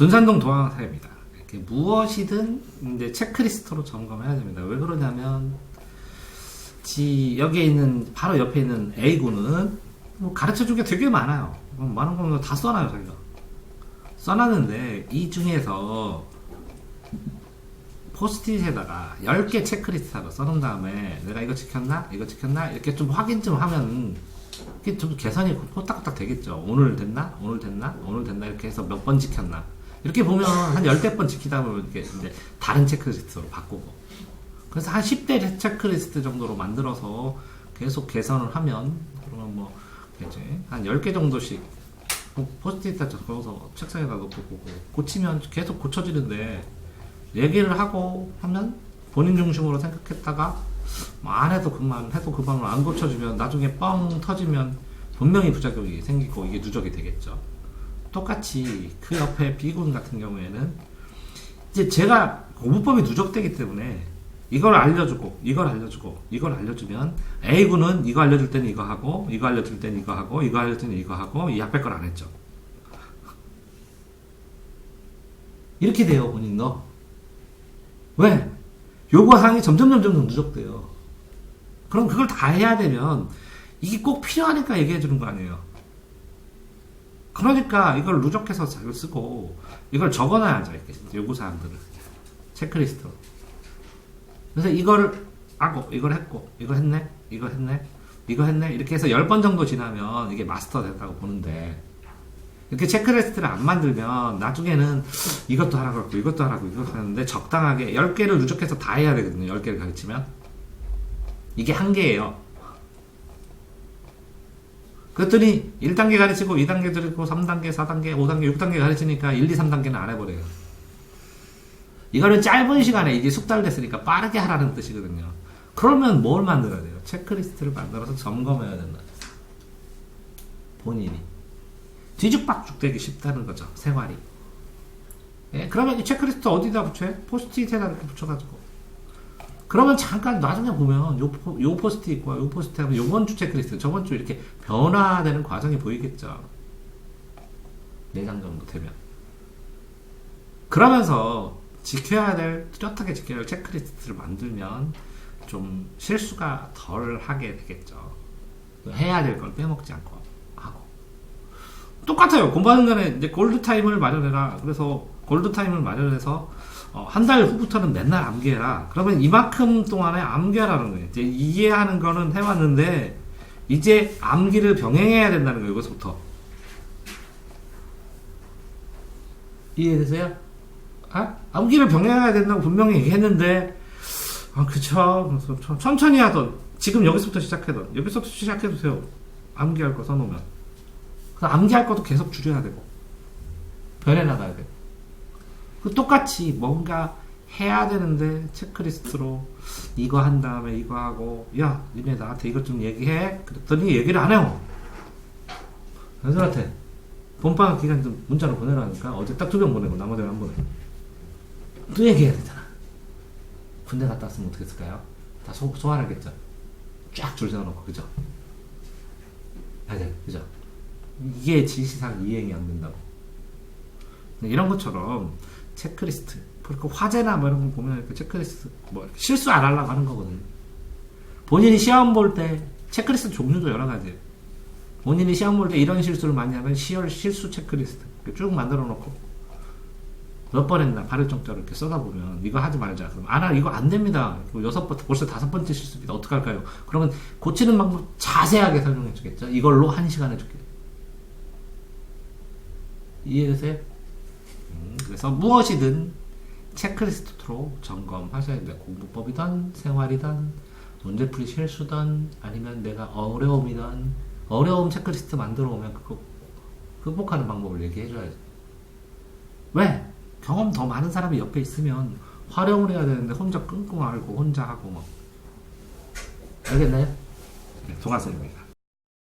둔산동 도항사입니다. 무엇이든 이제 체크리스트로 점검해야 됩니다. 왜 그러냐면 지 여기에 있는 바로 옆에 있는 A군은 뭐 가르쳐 준 게 되게 많아요. 뭐 많은 거는 다 써놔요, 자기가. 써놨는데 이 중에서 포스트잇에다가 10개 체크리스트로 써놓은 다음에 내가 이거 지켰나? 이거 지켰나? 이렇게 좀 확인 좀 하면 이게 좀 개선이 호딱호딱 되겠죠. 오늘 됐나? 오늘 됐나? 오늘 됐나? 이렇게 해서 몇 번 지켰나? 이렇게 보면 한 열댓 번 지키다 보면 이렇게 이제 다른 체크리스트로 바꾸고. 그래서 한 10대 체크리스트 정도로 만들어서 계속 개선을 하면 그러면 뭐 이제 한 10개 정도씩 포스트잇에 적어서 책상에다 놓고 보고 고치면 계속 고쳐지는데 얘기를 하고 하면 본인 중심으로 생각했다가 뭐 안 해도 그만 해도 그만 안 고쳐주면 나중에 뻥 터지면 분명히 부작용이 생기고 이게 누적이 되겠죠. 똑같이 그 옆에 B군 같은 경우에는 이제 제가 고무법이 누적되기 때문에 이걸 알려주고 이걸 알려주고 이걸 알려주면 A군은 이거 알려줄 때는 이거 하고 이거 알려줄 때는 이거 하고 이거 알려줄 때는 이거 하고 이 앞에 걸 안 했죠. 이렇게 돼요 본인도. 왜? 요구사항이 점점 점점 더 누적돼요. 그럼 그걸 다 해야 되면 이게 꼭 필요하니까 얘기해 주는 거 아니에요. 그러니까 이걸 누적해서 잘 쓰고 이걸 적어놔야죠. 이렇게 요구사항들을. 체크리스트로. 그래서 이거를 하고 이걸 했고 이거 했네 이거 했네 이거 했네 이렇게 해서 10번 정도 지나면 이게 마스터 됐다고 보는데 이렇게 체크리스트를 안 만들면 나중에는 이것도 하라고 하고 이것도 하라고 이것도 하는데 적당하게 10개를 누적해서 다 해야 되거든요 10개를 가르치면 이게 한계예요 그랬더니 1단계 가르치고 2단계 들고 3단계 4단계 5단계 6단계 가르치니까 1, 2, 3단계는 안 해버려요. 이거는 짧은 시간에 이게 숙달됐으니까 빠르게 하라는 뜻이거든요. 그러면 뭘 만들어야 돼요? 체크리스트를 만들어서 점검해야 된다. 본인이. 뒤죽박죽 되기 쉽다는 거죠. 생활이. 예, 그러면 이 체크리스트 어디다 붙여요? 포스트잇에다 이렇게 붙여가지고 그러면 잠깐 나중에 보면 요, 포- 요 포스트잇과 요 포스트잇 하면 요번 주 체크리스트 저번 주 이렇게 변화되는 과정이 보이겠죠 내장 정도 되면 그러면서 지켜야 될 뚜렷하게 지켜야 할 체크리스트를 만들면 좀 실수가 덜 하게 되겠죠 해야 될 걸 빼먹지 않고 하고 똑같아요. 공부하는 간에 이제 골드 타임을 마련해라. 그래서 골드 타임을 마련해서 어, 한 달 후부터는 맨날 암기해라. 그러면 이만큼 동안에 암기하라는 거예요. 이제 이해하는 거는 해왔는데 이제 암기를 병행해야 된다는 거예요. 여기서부터 이해되세요? 아? 암기를 병행해야 된다고 분명히 얘기했는데 아 그쵸. 천천히 하던 지금 여기서부터 시작하던 여기서부터 시작해주세요. 암기할 거 써놓으면. 암기할 것도 계속 줄여야 되고 변해나가야 되고 그 똑같이 뭔가 해야 되는데 체크리스트로 이거 한 다음에 이거 하고 야 니네 나한테 이것 좀 얘기해 그랬더니 얘기를 안 해요 연설한테 본방 기간 좀 문자로 보내라니까 어제 딱두명 보내고 나머지는 안 보내 또 얘기해야 되잖아 군대 갔다 왔으면 어떻게 했을까요? 다 소, 소환하겠죠 쫙 줄 세워놓고 그죠? 맞아요 그죠? 이게 지시상 이행이 안 된다고. 이런 것처럼 체크리스트, 그리고 화제나 뭐 이런 거 보면 이렇게 체크리스트, 뭐 이렇게 실수 안 하려고 하는 거거든요. 본인이 시험 볼 때 체크리스트 종류도 여러 가지예요. 본인이 시험 볼 때 이런 실수를 많이 하면 시열 실수 체크리스트 쭉 만들어 놓고 몇 번 했나 발을 정자로 이렇게 써다 보면 이거 하지 말자. 그럼 안 하, 이거 안 됩니다. 여섯 번, 벌써 다섯 번째 실수입니다. 어떡할까요? 그러면 고치는 방법 자세하게 설명해 주겠죠. 이걸로 한 시간 해줄게요. 이해되세요? 음, 그래서 무엇이든 체크리스트로 점검하셔야 돼요. 공부법이든 생활이든 문제풀이 실수든 아니면 내가 어려움이든 어려움 체크리스트 만들어 오면 그거 극복하는 방법을 얘기해 줘야죠. 왜? 경험 더 많은 사람이 옆에 있으면 활용을 해야 되는데 혼자 끙끙 앓고 혼자 하고 뭐 알겠나요? 네, 동아선입니다.